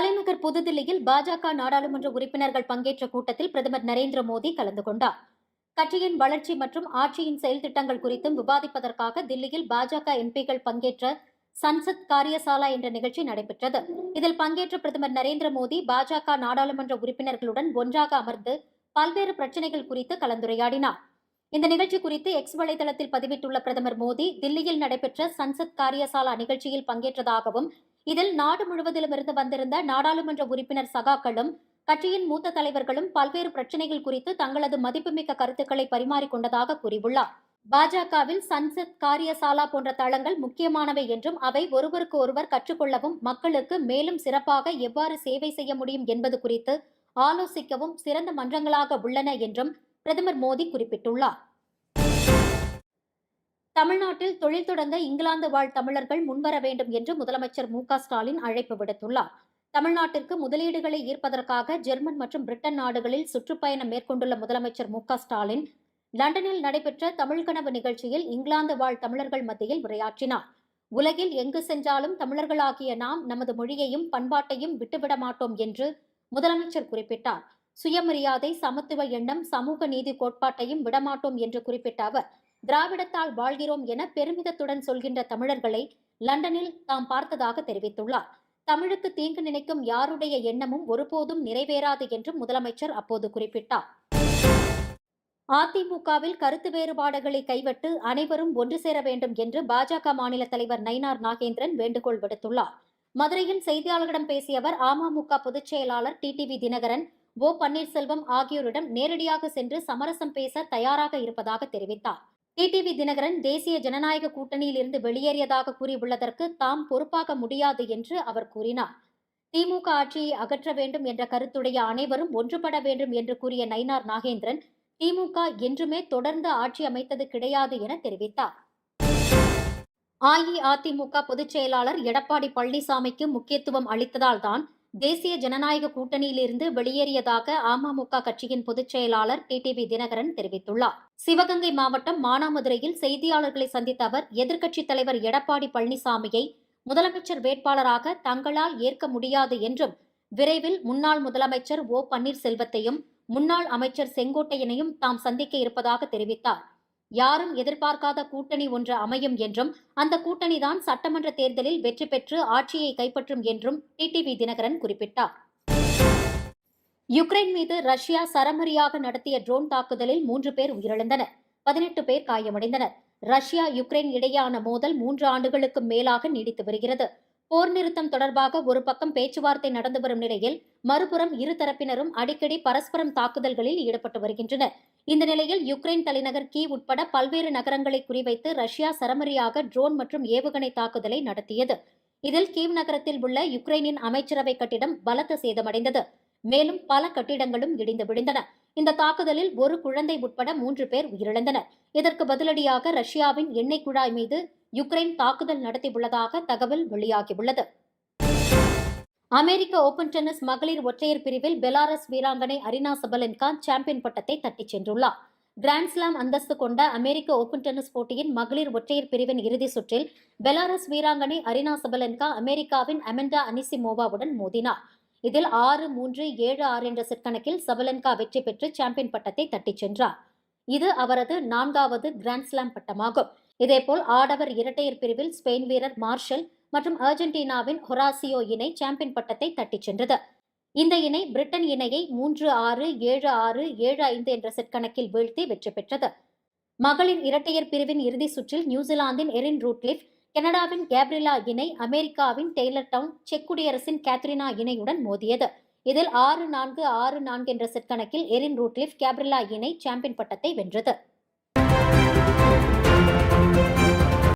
தலைநகர் புதுதில்லியில் பாஜக நாடாளுமன்ற உறுப்பினர்கள் பங்கேற்ற கூட்டத்தில் பிரதமர் நரேந்திர மோடி கலந்து கொண்டார். கட்சியின் வளர்ச்சி மற்றும் ஆட்சியின் செயல் திட்டங்கள் குறித்தும் விவாதிப்பதற்காக தில்லியில் பாஜக எம்பிக்கள் பங்கேற்ற சன்சத் காரியசாலா என்ற நிகழ்ச்சி நடைபெற்றது. இதில் பங்கேற்ற பிரதமர் நரேந்திர மோடி பாஜக நாடாளுமன்ற உறுப்பினர்களுடன் ஒன்றாக அமர்ந்து பல்வேறு பிரச்சனைகள் குறித்து கலந்துரையாடினார். இந்த நிகழ்ச்சி குறித்து எக்ஸ் வலைதளத்தில் பதிவிட்டுள்ள பிரதமர் மோடி தில்லியில் நடைபெற்ற சன்சத் காரியசாலா நிகழ்ச்சியில் பங்கேற்றதாகவும் இதில் நாடு முழுவதிலுமிருந்து வந்திருந்த நாடாளுமன்ற உறுப்பினர் சகாக்களும் கட்சியின் மூத்த தலைவர்களும் பல்வேறு பிரச்சனைகள் குறித்து தங்களது மதிப்புமிக்க கருத்துக்களை பரிமாறிக்கொண்டதாக கூறியுள்ளார். பாஜகவில் சன்சத் காரியசாலா போன்ற தளங்கள் முக்கியமானவை என்றும் அவை ஒருவருக்கு ஒருவர் கற்றுக்கொள்ளவும் மக்களுக்கு மேலும் சிறப்பாக எவ்வாறு சேவை செய்ய முடியும் என்பது குறித்து ஆலோசிக்கவும் சிறந்த மன்றங்களாக உள்ளன என்றும் பிரதமர் மோடி குறிப்பிட்டுள்ளார். தமிழ்நாட்டில் தொழில் தொடங்க இங்கிலாந்து வாழ் தமிழர்கள் முன்வர வேண்டும் என்று முதலமைச்சர் மு க ஸ்டாலின் அழைப்பு விடுத்துள்ளார். தமிழ்நாட்டிற்கு முதலீடுகளை ஈர்ப்பதற்காக ஜெர்மன் மற்றும் பிரிட்டன் நாடுகளில் சுற்றுப்பயணம் மேற்கொண்டுள்ள முதலமைச்சர் மு க ஸ்டாலின் லண்டனில் நடைபெற்ற தமிழ்கனவு நிகழ்ச்சியில் இங்கிலாந்து வாழ் தமிழர்கள் மத்தியில் உரையாற்றினார். உலகில் எங்கு சென்றாலும் தமிழர்களாகிய நாம் நமது மொழியையும் பண்பாட்டையும் விட்டுவிட மாட்டோம் என்று முதலமைச்சர் குறிப்பிட்டார். சுயமரியாதை சமத்துவ எண்ணம் சமூக நீதி கோட்பாட்டையும் விடமாட்டோம் என்று குறிப்பிட்ட அவர் திராவிடத்தால் வாழ்கிறோம் என பெருமிதத்துடன் சொல்கின்ற தமிழர்களை லண்டனில் தாம் பார்த்ததாக தெரிவித்துள்ளார். தமிழுக்கு தீங்கு நினைக்கும் யாருடைய எண்ணமும் ஒருபோதும் நிறைவேறாது என்றும் முதலமைச்சர் அப்போது குறிப்பிட்டார். அதிமுகவில் கருத்து வேறுபாடுகளை கைவிட்டு அனைவரும் ஒன்று சேர வேண்டும் என்று பாஜக மாநில தலைவர் நயினார் நாகேந்திரன் வேண்டுகோள் விடுத்துள்ளார். மதுரையில் செய்தியாளர்களிடம் பேசிய அவர் அமமுக பொதுச் செயலாளர் டிடிவி தினகரன் ஓ பன்னீர்செல்வம் ஆகியோரிடம் நேரடியாக சென்று சமரசம் பேச தயாராக இருப்பதாக தெரிவித்தார். டிடிவி தினகரன் தேசிய ஜனநாயக கூட்டணியில் இருந்து வெளியேறியதாக கூறியுள்ளதற்கு தாம் பொறுப்பாக முடியாது என்று அவர் கூறினார். திமுக ஆட்சியை அகற்ற வேண்டும் என்ற கருத்துடைய அனைவரும் ஒன்றுபட வேண்டும் என்று கூறிய நயினார் நாகேந்திரன் திமுக என்றுமே தொடர்ந்து ஆட்சி அமைத்தது கிடையாது என தெரிவித்தார். அஇஅதிமுக பொதுச் செயலாளர் எடப்பாடி பழனிசாமிக்கு முக்கியத்துவம் அளித்ததால்தான் தேசிய ஜனநாயக கூட்டணியிலிருந்து வெளியேறியதாக அமமுக கட்சியின் பொதுச் செயலாளர் டிடிவி தினகரன் தெரிவித்துள்ளார். சிவகங்கை மாவட்டம் மானாமதுரையில் செய்தியாளர்களை சந்தித்த அவர் எதிர்க்கட்சித் தலைவர் எடப்பாடி பழனிசாமியை முதலமைச்சர் வேட்பாளராக தங்களால் ஏற்க முடியாது என்றும் விரைவில் முன்னாள் முதலமைச்சர் ஓ. பன்னீர்செல்வத்தையும் முன்னாள் அமைச்சர் செங்கோட்டையனையும் தாம் சந்திக்க இருப்பதாக தெரிவித்தார். யாரும் எதிர்பார்க்காத கூட்டணி ஒன்று அமையும் என்றும் அந்த கூட்டணிதான் சட்டமன்ற தேர்தலில் வெற்றி பெற்று ஆட்சியை கைப்பற்றும் என்றும் டிடிவி தினகரன் குறிப்பிட்டார். யுக்ரைன் மீது ரஷ்யா சரமரியாக நடத்திய ட்ரோன் தாக்குதலில் மூன்று பேர் உயிரிழந்தனர் பதினெட்டு பேர் காயமடைந்தனர். ரஷ்யா யுக்ரைன் இடையேயான மோதல் மூன்று ஆண்டுகளுக்கு மேலாக நீடித்து வருகிறது. போர் நிறுத்தம் தொடர்பாக ஒரு பக்கம் பேச்சுவார்த்தை நடந்து வரும் நிலையில் மறுபுறம் இரு தரப்பினரும் அடிக்கடி பரஸ்பரம் தாக்குதல்களில் ஈடுபட்டு வருகின்றனர். இந்த நிலையில் யுக்ரைன் தலைநகர் கீ உட்பட பல்வேறு நகரங்களை குறிவைத்து ரஷ்யா சரமரியாக ட்ரோன் மற்றும் ஏவுகணை தாக்குதலை நடத்தியது. இதில் கீவ் நகரத்தில் உள்ள யுக்ரைனின் அமைச்சரவை கட்டிடம் பலத்த சேதமடைந்தது. மேலும் பல கட்டிடங்களும் இடிந்து விழுந்தன. இந்த தாக்குதலில் ஒரு குழந்தை உட்பட மூன்று பேர் உயிரிழந்தனர். இதற்கு பதிலடியாக ரஷ்யாவின் எண்ணெய் குழாய் மீது யுக்ரைன் தாக்குதல் நடத்தியுள்ளதாக தகவல் வெளியாகியுள்ளது. அமெரிக்க ஓபன் டென்னிஸ் மகளிர் ஒற்றையர் பிரிவில் பெலாரஸ் வீராங்கனை அரினா சபலென்கா சாம்பியன் பட்டத்தை தட்டிச் சென்றுள்ளார். கிராண்ட்ஸ்லாம் அந்தஸ்து கொண்ட அமெரிக்க ஓபன் டென்னிஸ் போட்டியின் மகளிர் ஒற்றையர் பிரிவின் இறுதிச் சுற்றில் பெலாரஸ் வீராங்கனை அரினா சபலென்கா அமெரிக்காவின் அமெண்டா அனிசிமோவாவுடன் மோதினார். இதில் ஆறு மூன்று ஏழு ஆறு என்ற செட் கணக்கில் சபலன்கா வெற்றி பெற்று சாம்பியன் பட்டத்தை தட்டிச் சென்றார். இது அவரது நான்காவது கிராண்ட்ஸ்லாம் பட்டமாகும். இதேபோல் ஆடவர் இரட்டையர் பிரிவில் ஸ்பெயின் வீரர் மார்ஷல் மற்றும் அர்ஜென்டினாவின் ஹொராசியோ இணை சாம்பியன் பட்டத்தை தட்டிச் சென்றது. இந்த இணை பிரிட்டன் இணையை மூன்று ஆறு ஏழு ஆறு ஏழு ஐந்து என்ற செட் கணக்கில் வீழ்த்தி வெற்றி பெற்றது. மகளிர் இரட்டையர் பிரிவின் இறுதிச் சுற்றில் நியூசிலாந்தின் எரின் ரூட்லிஃப் கனடாவின் கேப்ரிலா இணை அமெரிக்காவின் டெய்லர் டவுன் செக் குடியரசின் கேத்ரினா இணையுடன் மோதியது. இதில் ஆறு நான்கு ஆறு நான்கு என்ற செட் கணக்கில் எரின் ரூட்லிஃப் கேப்ரிலா இணை சாம்பியன் பட்டத்தை வென்றது.